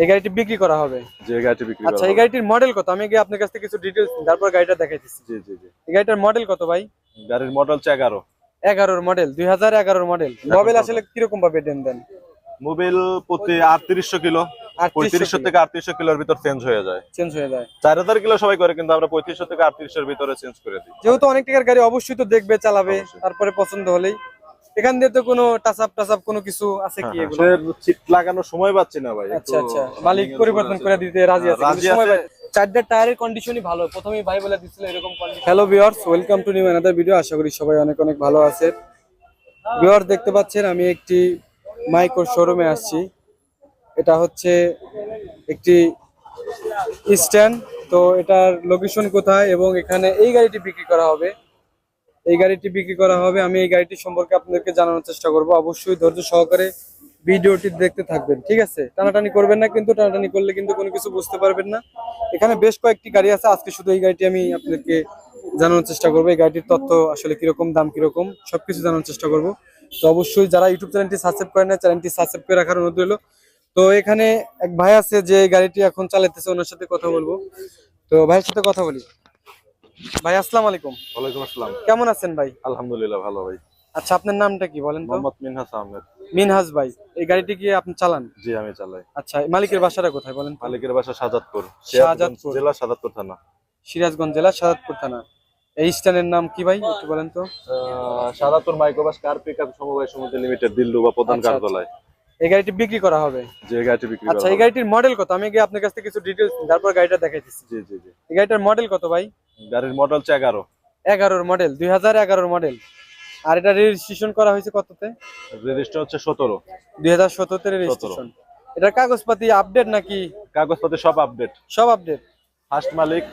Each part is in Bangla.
এই গাড়িটি বিক্রি করা হবে। যে গাড়িটি বিক্রি আচ্ছা এই গাড়িটির মডেল কত? আমি গিয়ে আপনার কাছ থেকে কিছু ডিটেলস তারপর গাড়িটা দেখাইতেছি। জি জি জি। এই গাড়িটার মডেল কত ভাই? গাড়ির মডেল হচ্ছে এগারো। এগারোর মডেল দুই হাজার এগারোর মডেল মোবাইল আসলে কীরকম ভাবে দেন দেন? মোবিল প্রতি আটত্রিশশো কিলো। পঁয়ত্রিশশো থেকে আটত্রিশশো কিলোর ভিতর চেঞ্জ হয়ে যায়। চেঞ্জ হয়ে যায়। চার হাজার কিলো সবাই করে কিন্তু আমরা পঁয়ত্রিশশো থেকে আটত্রিশের ভিতরে চেঞ্জ করে দিই। যেহেতু অনেক টাকার গাড়ি অবশ্যই তো দেখবে চালাবে তারপরে পছন্দ হলেই। এখান দিয়ে তো কোনো টাচ আপ কোনো কিছু আছে কি এগুলো? চিট লাগানোর সময় পাচ্ছি না ভাই আচ্ছা আচ্ছা। মালিক পরিবর্তন করে দিতে রাজি আছে রাজি কিন্তু সময় আছে। পাই- টায়ারের কন্ডিশনই ভালো। প্রথমেই ভাই বলে দিছিল এরকম condition hello viewers welcome to new another video আশা করি সবাই অনেক অনেক ভালো আছে। ভিউয়ার্স দেখতে পাচ্ছেন আমি একটি মাইক্রো শোরুমে আসছি। এটা হচ্ছে একটি স্ট্যান্ড তো এটার লোকেশন কোথায় এবং এখানে এই গাড়িটি বিক্রি করা হবে। এই গাড়িটি বিক্রি করা হবে। আমি এই গাড়িটি সম্পর্কে আপনাদেরকে জানানোর চেষ্টা করব। অবশ্যই ধৈর্য সহকারে ভিডিওটি দেখতে থাকবেন, ঠিক আছে? টানাটানি করবেন না কিন্তু, টানাটানি করলে কিন্তু কোনো কিছু বুঝতে পারবেন না। এখানে বেশ কয়েকটি গাড়ি আছে। আজকে শুধু এই গাড়িটি আমি আপনাদেরকে জানানোর চেষ্টা করব। এই গাড়িটির তথ্য আসলে কীরকম, দাম কীরকম, সবকিছু জানানোর চেষ্টা করব। তো অবশ্যই যারা ইউটিউব চ্যানেলটি সাবস্ক্রাইব করেন না চ্যানেলটি সাবস্ক্রাইব করে রাখার অনুরোধ রইল। তো এখানে এক ভাই আছে যে গাড়িটি এখন চালাতেছে ওনার সাথে কথা বলব। তো ভাইয়ের সাথে কথা বলি। ভাই আসসালামু আলাইকুম। ওয়ালাইকুম আসসালাম। কেমন আছেন ভাই? আলহামদুলিল্লাহ ভালো ভাই। আচ্ছা আপনার নামটা কি বলেন তো? মোহাম্মদ মিনহাস আহমেদ। মিনহাজ ভাই এই গাড়িটি কি আপনি চালান? জি আমি চালাই। আচ্ছা মালিকের বাসাটা কোথায় বলেন? মালিকের বাসা সাজাদপুর শাহজাদপুর। সিরাজগঞ্জ জেলা সাজাদপুর থানা। সিরাজগঞ্জ জেলা সাদাতপুর থানা। এই স্ট্যান্ডের নাম কি ভাই একটু বলেন তো? আহ, সাজাদপুর মাইক্রোবাস কার পিকআপ সমবায় সমিতি লিমিটেড দিল্লু বা প্রধান আচ্ছা, কার্যালয়। এই গাড়িটি বিক্রি করা হবে। যে গাড়িটি বিক্রি আচ্ছা এই গাড়িটির মডেল কত? আমি গিয়ে আপনার কাছ থেকে কিছু ডিটেলস তারপর গাড়িটা দেখাইতেছি। জি জি জি। এই গাড়িটার মডেল কত ভাই? গাড়ির মডেল হচ্ছে এগারো। এগারোর মডেল দুই হাজার এগারোর মডেল আর এটা রেজিস্ট্রেশন করা হয়েছে কততে? রেজিস্টার হচ্ছে সতেরো। দুই হাজার সতেরোতে রেজিস্ট্রেশন এটার কাগজপাতি আপডেট নাকি? কাগজপাতি সব আপডেট সব আপডেট ফার্স্ট মালিক।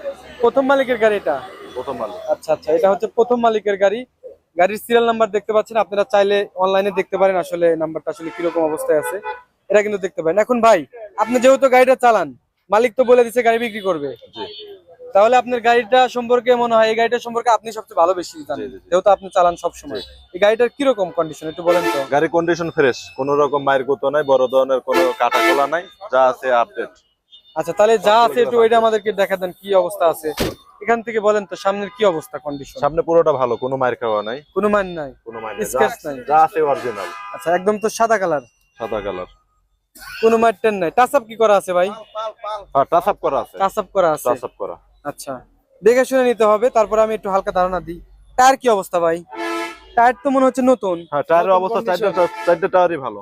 প্রথম মালিকের গাড়ি এটা? প্রথম মালিক। আচ্ছা আচ্ছা এটা হচ্ছে প্রথম মালিকের গাড়ি। গাড়ির সিরিয়াল নাম্বার দেখতে পাচ্ছেন আপনারা চাইলে অনলাইনে দেখতে পারেন আসলে নাম্বারটা আসলে কীরকম অবস্থায় আছে। এটা কিন্তু দেখতে পারেন। এখন ভাই আপনি যেহেতু গাড়িটা চালান মালিক তো বলে দিচ্ছে গাড়ি বিক্রি করবে। তাহলে আপনার গাড়িটা সম্পর্কে মনে হয় এই গাড়িটা সম্পর্কে আপনি সবচেয়ে ভালো বেশি জানেন। যেহেতু আপনি চালান সব সময় এই গাড়িটার কীরকম কন্ডিশন একটু বলেন তো। গাড়ি কন্ডিশন ফ্রেশ কোনো রকম মায়ের গুতো নাই বড় ধরনের কোনো কাটা খোলা নাই যা আছে আপডেট আচ্ছা তাহলে যা আছে একটু ওইটা আমাদেরকে দেখা দেন কি অবস্থা আছে। এখান থেকে বলেন তো সামনের কি অবস্থা কন্ডিশন সামনে পুরোটা ভালো কোনো মায়ের খাওয়া নাই। কোনো মান নাই? কোনো মায়ের নেই। নাই। যা আছে অরিজিনাল আচ্ছা একদম তো সাদা কালার সাদা কালার কোনো মাইটেন নাই। টাচ আপ কি করা আছে ভাই? হ্যাঁ টাচ আপ করা আছে। টাচ আপ করা আছে। টাচ আপ করা। আচ্ছা দেখে শুনে নিতে হবে তারপর আমি একটু হালকা ধারণা দিই। টায়ার কি অবস্থা ভাই? টায়ার তো মনে হচ্ছে নতুন। হ্যাঁ টায়ারের অবস্থা চারটা টায়ারই ভালো।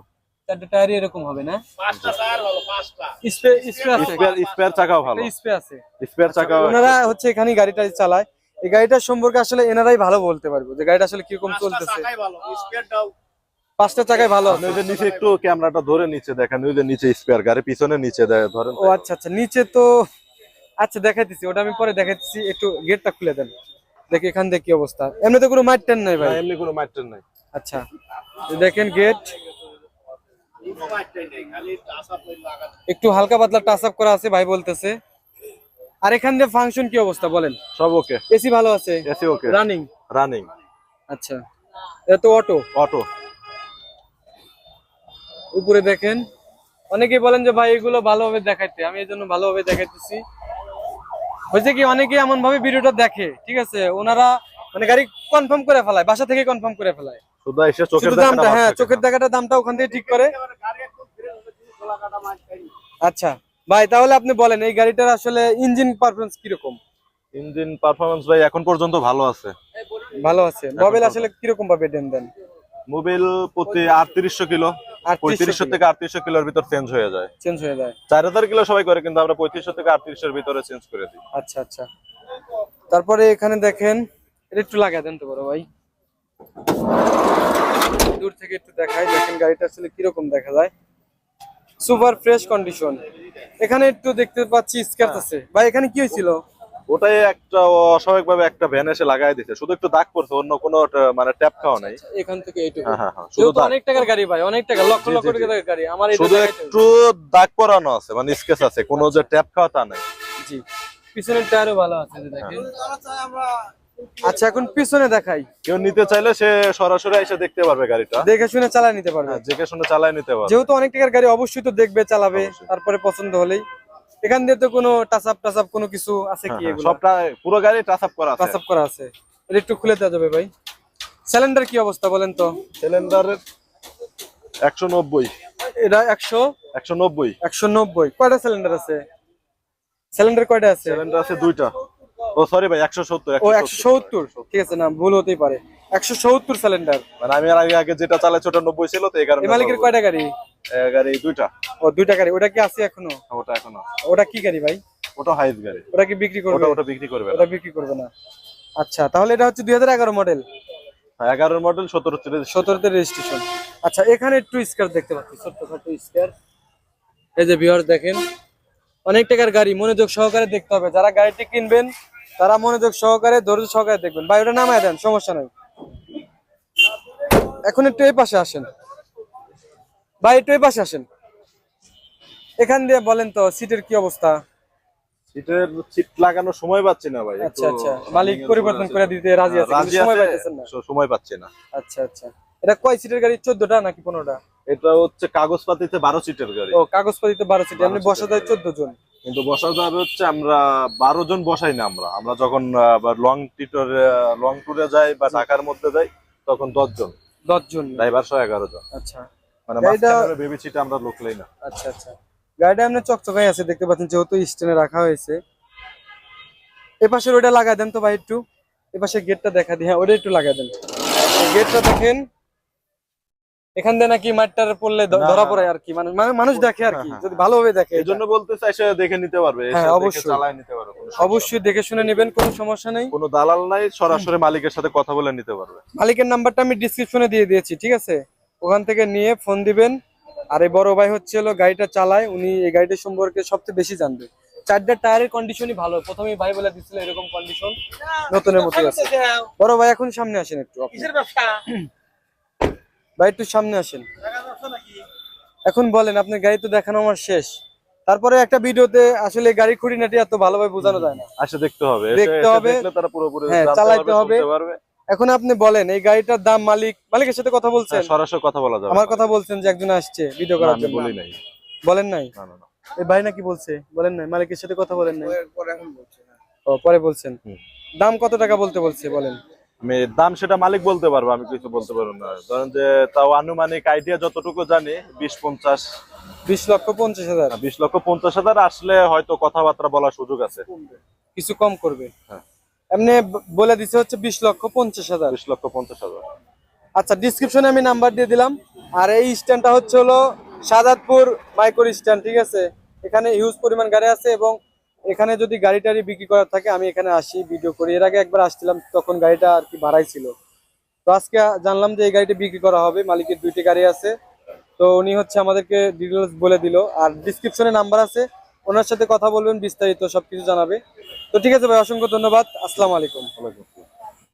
চারটে টায়ারই এরকম হবে না? স্পেয়ার স্পেয়ার চাকাও ভালো। আছে। স্পেয়ার ওনারা হচ্ছে এখানে গাড়িটা চালায়। এই গাড়িটার সম্পর্কে আসলে এনারাই ভালো বলতে পারব যে গাড়িটা আসলে কীরকম চলতেছে। পাঁচটা চাকায় ভালো আপনি আছে ওই যে নিচে একটু ক্যামেরাটা ধরে নিচে দেখেন ওই যে নিচে স্পেয়ার গাড়ি পিছনে নিচে ধরেন। ও আচ্ছা আচ্ছা নিচে তো আচ্ছা দেখাইতেছি ওটা আমি পরে দেখাইতেছি একটু গেটটা খুলে দেন। দেখি এখান থেকে কি অবস্থা। এমনিতে কোনো মাইট টেন নাই ভাই? এমনি কোনো মাইটার নাই। আচ্ছা দেখেন গেট। একটু হালকা পাতলা টাচ আপ করা আছে ভাই বলতেছে। আর এখান দিয়ে ফাংশন কি অবস্থা বলেন? সব ওকে এসি ভালো আছে? এসি ওকে রানিং রানিং আচ্ছা। এটা তো অটো অটো উপরে দেখেন। অনেকেই বলেন যে ভাই এগুলো ভালোভাবে দেখাইতে। আমি এই জন্য ভালোভাবে দেখাইতেছি। হয়েছে কি অনেকে এমন ভাবে ভিডিওটা দেখে ঠিক আছে? ওনারা মানে গাড়ি কনফার্ম করে ফেলায় বাসা থেকে কনফার্ম করে ফেলায়। শুধু এসে চোখের দামটা হ্যাঁ চোখের দেখাটা দামটা ওখান থেকে ঠিক করে। আচ্ছা ভাই তাহলে আপনি বলেন এই গাড়িটার আসলে ইঞ্জিন পারফরমেন্স কীরকম? ইঞ্জিন পারফরমেন্স ভাই এখন পর্যন্ত ভালো আছে। ভালো আছে। মোবাইল আসলে কীরকম ভাবে দেন দেন? মোবিল প্রতি আটত্রিশশো কিলো পঁয়ত্রিশশো থেকে আটত্রিশশো কিলোর ভিতর চেঞ্জ হয়ে যায়। চেঞ্জ হয়ে যায়। চার হাজার কিলো সবাই করে কিন্তু আমরা পঁয়ত্রিশশো থেকে আটত্রিশের ভিতরে চেঞ্জ করে দিই। আচ্ছা আচ্ছা। তারপরে এখানে দেখেন এটা একটু লাগাই দেন তো বড় ভাই। দূর থেকে একটু দেখাই দেখেন গাড়িটা আসলে কীরকম দেখা যায়। সুপার ফ্রেশ কন্ডিশন এখানে একটু দেখতে পাচ্ছি স্ক্র্যাচ আছে। ভাই এখানে কি হয়েছিল? ওটাই একটা অস্বাভাবিক ভাবে একটা ভ্যান এসে লাগাই দিছে শুধু একটু দাগ পড়ছে অন্য কোনো মানে ট্যাপ খাওয়া নাই। এখান থেকে এইটুকু। হ্যাঁ হ্যাঁ হ্যাঁ শুধু অনেক টাকার গাড়ি ভাই অনেক টাকা লক্ষ লক্ষ। টাকার গাড়ি। আমার শুধু একটু দাগ পরানো আছে মানে স্কেচ আছে। কোনো যে ট্যাপ খাওয়া তা নাই। জি পিছনের টায়ারও ভালো আছে দেখেন। আচ্ছা এখন পিছনে দেখাই। কেউ নিতে চাইলে সে সরাসরি এসে দেখতে পারবে গাড়িটা। দেখে শুনে চালায় নিতে পারবে। হ্যাঁ, দেখে শুনে চালায় নিতে পারবে। যেহেতু অনেক টাকার গাড়ি অবশ্যই তো দেখবে চালাবে তারপরে পছন্দ হলেই। এখান দিয়ে তো কোনো টাচ আপ টাচ আপ কোনো কিছু আছে হ্যাঁ, কি হ্যাঁ, এগুলো? সবটা পুরো গাড়ি টাচ আপ করা টাচ আছে। আপ করা আছে। এটা একটু খুলে দেওয়া যাবে ভাই। সিলিন্ডার কি অবস্থা বলেন তো? সিলিন্ডারের একশো নব্বই। এটা একশো? একশো নব্বই। একশো নব্বই। কয়টা সিলিন্ডার আছে? সিলিন্ডার কয়টা আছে? সিলিন্ডার আছে দুইটা। ও সরি ভাই একশো সত্তর ও একশো সত্তর ঠিক আছে না ভুল হতেই পারে। একশো সত্তর সিলিন্ডার মানে আমি আর আগে আগে যেটা চালাচ্ছি ওটা নব্বই ছিল তো এই কারণে মালিকের কয়টা গাড়ি? গাড়ি দুইটা। ও দুইটা গাড়ি ওটা কি আছে এখনও? ওটা এখনও ওটা কি গাড়ি ভাই? ওটা হাইস গাড়ি। ওটা কি বিক্রি করবে? ওটা ওটা বিক্রি করবে ওটা বিক্রি করবে না। আচ্ছা তাহলে এটা হচ্ছে দুই হাজার এগারো মডেল এগারোর মডেল সতেরো সতেরোতে রেজিস্ট্রেশন আচ্ছা এখানে একটু স্কার দেখতে পাচ্ছি ছোট্ট স্কার। এই যে ভিউয়ার দেখেন অনেক টাকার গাড়ি মনোযোগ সহকারে দেখতে হবে। যারা গাড়িটি কিনবেন তারা মনোযোগ সহকারে ধৈর্য সহকারে দেখবেন। ওটা নামায় দেন সমস্যা নাই। এখন একটু এই পাশে আসেন। ভাই একটু এই পাশে আসেন। এখান দিয়ে বলেন তো সিটের কি অবস্থা? সিটের সিট লাগানোর সময় পাচ্ছি না ভাই আচ্ছা আচ্ছা। মালিক পরিবর্তন করে দিতে রাজি আছে সময় আছে না। সময় পাচ্ছি না। আচ্ছা আচ্ছা। এটা কয় সিটের গাড়ি? চোদ্দটা নাকি পনেরোটা? এটা হচ্ছে কাগজপাতিতে বারো সিটের গাড়ি। ও কাগজপাতিতে বারো সিট। এমনি বসা যায় চোদ্দ জন। কিন্তু বসা যাবে হচ্ছে আমরা বারো জন বসাই না আমরা। আমরা যখন লং টিটরে লং ট্যুরে যাই বা ঢাকার মধ্যে যাই তখন দশ জন। দশ জন। ড্রাইভার সহ এগারো জন। আচ্ছা। মানে গাড়িটা- বেবি সিটে আমরা লোক লই না। আচ্ছা আচ্ছা। গাড়িটা এমনি চকচকাই আছে দেখতে পাচ্ছেন যেহেতু স্ট্যান্ডে রাখা হয়েছে। এ পাশের ওটা লাগাই দেন তো ভাই একটু। এ পাশে গেটটা দেখা দিই হ্যাঁ ওটা একটু লাগাই দেন। গেটটা দেখেন। এখান দিয়ে নাকি মাঠটার পড়লে ধরা পড়ে আর কি। মানে মানে মানুষ দেখে আর কি। হ্যাঁ, যদি ভালোভাবে দেখে এই জন্য বলতে চাই সে দেখে নিতে পারবে হ্যাঁ, অবশ্যই। চালায় নিতে পারবে অবশ্যই দেখে শুনে নেবেন কোনো সমস্যা নেই। কোনো দালাল নাই সরাসরি মালিকের সাথে কথা বলে নিতে পারবে। মালিকের নাম্বারটা আমি ডিসক্রিপশনে দিয়ে দিয়েছি ঠিক আছে? ওখান থেকে নিয়ে ফোন দিবেন। আর এই বড় ভাই হচ্ছে হলো গাড়িটা চালায় উনি এই গাড়িটার সম্পর্কে সবচেয়ে বেশি জানবে। চারটা টায়ারের কন্ডিশনই ভালো। প্রথমেই ভাই বলে দিছিল এরকম কন্ডিশন নতুনের মতো আছে। বড় ভাই এখন সামনে আসেন একটু আপনি। ভাই একটু সামনে আসেন। এখন বলেন আপনার গাড়ি তো দেখানো আমার শেষ। তারপরে একটা ভিডিওতে আসলে গাড়ি খুঁটিনাটি এত ভালোভাবে বোঝানো যায় না। আসে দেখতে হবে। দেখতে হবে। দেখলে তারা পুরোপুরি হ্যাঁ, চালাইতে হবে। এখন আপনি বলেন এই গাড়িটার দাম মালিক মালিকের সাথে কথা বলছেন? হ্যাঁ, সরাসরি কথা বলা যাবে। আমার কথা বলছেন যে একজন আসছে ভিডিও করার জন্য। বলি নাই। বলেন নাই? না না না। এই ভাই নাকি বলছে? বলেন নাই মালিকের সাথে কথা বলেন নাই। ও পরে বলছেন। দাম কত টাকা বলতে বলছে বলেন? দাম সেটা মালিক বলতে পারব আমি কিছু বলতে পারব না। ধরেন যে তাও আনুমানিক আইডিয়া যতটুকু জানি বিশ পঞ্চাশ। বিশ লক্ষ পঞ্চাশ হাজার। বিশ লক্ষ পঞ্চাশ হাজার আসলে হয়তো কথাবার্তা বলার সুযোগ আছে। কিছু কম করবে। হ্যাঁ। এমনি বলে দিছে হচ্ছে বিশ লক্ষ পঞ্চাশ হাজার। বিশ লক্ষ পঞ্চাশ হাজার। আচ্ছা ডিসক্রিপশনে আমি নাম্বার দিয়ে দিলাম। আর এই স্ট্যান্ডটা হচ্ছে হলো সাদাতপুর মাইক্রো স্ট্যান্ড ঠিক আছে? এখানে হিউজ পরিমাণ গাড়ি আছে এবং এখানে যদি গাড়ি টাড়ি বিক্রি করার থাকে, আমি এখানে আসি ভিডিও করি। এর আগে একবার আসছিলাম, তখন গাড়িটা আর কি ভাড়াই ছিল। তো আজকে জানলাম যে এই গাড়িটা বিক্রি করা হবে, মালিকের দুইটি গাড়ি আছে। তো উনি হচ্ছে আমাদেরকে ডিটেলস বলে দিল। আর ডিসক্রিপশনে নাম্বার আছে, ওনার সাথে কথা বলবেন, বিস্তারিত সবকিছু জানাবে। তো ঠিক আছে ভাই, অসংখ্য ধন্যবাদ। আসসালামু আলাইকুম।